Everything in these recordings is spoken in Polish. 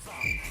song.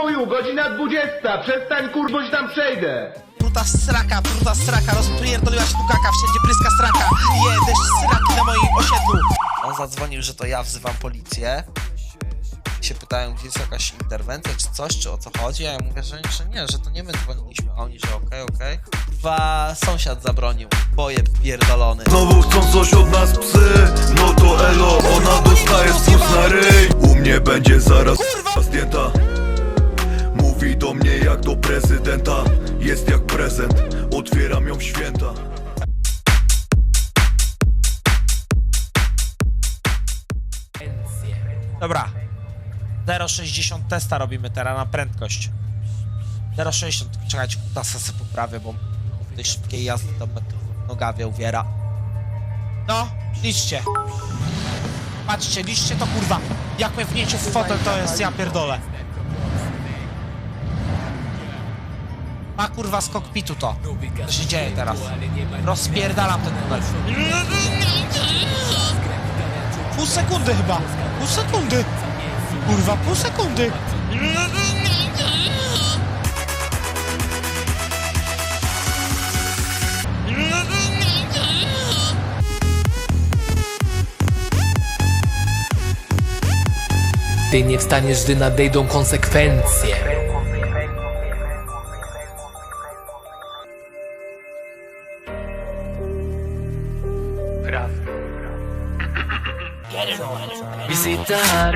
Chuju, godzina 20, przestań kurwo, tam przejdę. Bruta sraka, bruta sraka, rozpierdoliła się tu kaka, wszędzie pryska straka. Je, deszcz sraki na moim osiedlu. On zadzwonił, że to ja wzywam policję. Się pytają, gdzie jest jakaś interwencja, czy coś, czy o co chodzi, a ja mówię, że, że nie, że to nie my dzwoniliśmy, a oni, że okej, okej. Chyba sąsiad zabronił, boje pierdolony. Znowu chcą coś od nas psy No to elo, ona dostaje spust na ryj U mnie będzie zaraz Mówi do mnie jak do prezydenta Jest jak prezent, otwieram ją w święta Dobra. 0,60 testa robimy teraz na prędkość. 0,60, czekajcie, kutasa sobie poprawię, bo w tej szybkiej jazdy to nogawie uwiera. No, liczcie. Patrzcie, liczcie to kurwa. Jak mnie wniecie w fotel to jest, ja pierdolę. Ma kurwa z kokpitu to. Co się dzieje teraz? Rozpierdalam ten numer. Pół sekundy chyba. Pół sekundy. Kurwa, pół sekundy. Ty nie wstaniesz, gdy nadejdą konsekwencje. Kral. Bizi daha